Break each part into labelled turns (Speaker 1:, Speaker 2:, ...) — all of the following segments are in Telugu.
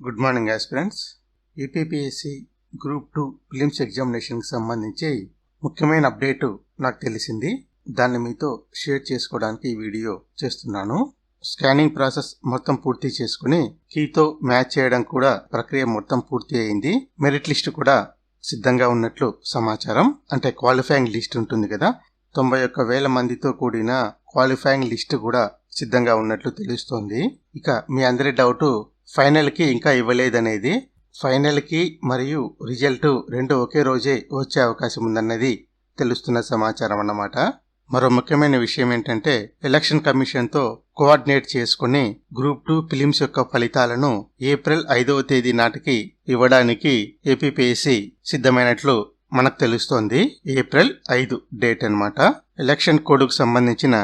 Speaker 1: Good morning aspirants APPSC group two prelims ఎగ్జామినేషన్కి సంబంధించి ముఖ్యమైన అప్డేటు నాకు తెలిసింది. దాన్ని మీతో షేర్ చేసుకోవడానికి ఈ వీడియో చేస్తున్నాను. స్కానింగ్ ప్రాసెస్ మొత్తం పూర్తి చేసుకుని కీతో మ్యాచ్ చేయడం కూడా ప్రక్రియ మొత్తం పూర్తి అయింది. మెరిట్ లిస్ట్ కూడా సిద్ధంగా ఉన్నట్లు సమాచారం. అంటే క్వాలిఫైయింగ్ లిస్ట్ ఉంటుంది కదా. తొంభై ఒక్క వేల మందితో కూడిన క్వాలిఫైయింగ్ లిస్ట్ కూడా సిద్ధంగా ఉన్నట్లు తెలుస్తోంది. ఇక మీ అందరి డౌట్ ఫైనల్కి ఇంకా ఇవ్వలేదనేది. ఫైనల్కి మరియు రిజల్ట్ రెండు ఒకే రోజే వచ్చే అవకాశం ఉందన్నది తెలుస్తున్న సమాచారం అన్నమాట. మరో ముఖ్యమైన విషయం ఏంటంటే ఎలక్షన్ కమిషన్తో కోఆర్డినేట్ చేసుకుని గ్రూప్ టూ ఫిలిమ్స్ యొక్క ఫలితాలను ఏప్రిల్ ఐదవ తేదీ నాటికి ఇవ్వడానికి ఏపీపీఎస్సి సిద్ధమైనట్లు మనకు తెలుస్తోంది. ఏప్రిల్ ఐదు డేట్ అన్నమాట. ఎలక్షన్ కోడ్కు సంబంధించిన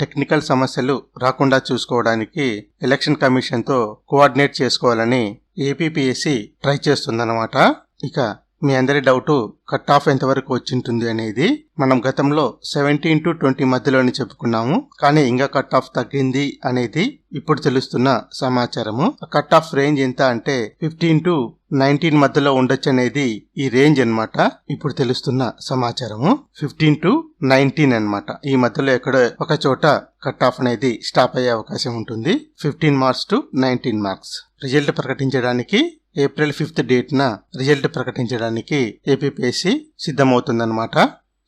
Speaker 1: టెక్నికల్ సమస్యలు రాకుండా చూసుకోవడానికి ఎలక్షన్ కమిషన్తో కోఆర్డినేట్ చేసుకోవాలని ఏపీపీఎస్సి ట్రై చేస్తుందన్నమాట. ఇక మీ అందరి డౌట్ కట్ ఆఫ్ ఎంతవరకు వచ్చింటుంది అనేది మనం గతంలో సెవెంటీన్ టు ట్వంటీ మధ్యలోనే చెప్పుకున్నాము. కానీ ఇంకా కట్ ఆఫ్ తగ్గింది అనేది ఇప్పుడు తెలుస్తున్న సమాచారము. కట్ ఆఫ్ రేంజ్ ఎంత అంటే ఫిఫ్టీన్ టు నైన్టీన్ మధ్యలో ఉండొచ్చు అనేది ఈ రేంజ్ అనమాట ఇప్పుడు తెలుస్తున్న సమాచారము. ఫిఫ్టీన్ టు నైన్టీన్ అన్నమాట. ఈ మధ్యలో ఎక్కడో ఒక చోట కట్ ఆఫ్ అనేది స్టాప్ అయ్యే అవకాశం ఉంటుంది. Fifteen marks to nineteen marks result ప్రకటించడానికి ఏప్రిల్ ఫిఫ్త్ డేట్న రిజల్ట్ ప్రకటించడానికి ఏపీపీఎస్సి సిద్ధమవుతుందన్నమాట.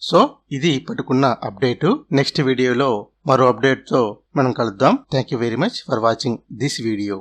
Speaker 1: సో ఇది ఇప్పటికున్న అప్డేటు. నెక్స్ట్ వీడియోలో మరో అప్డేట్తో మనం కలుద్దాం. Thank you very much for watching this video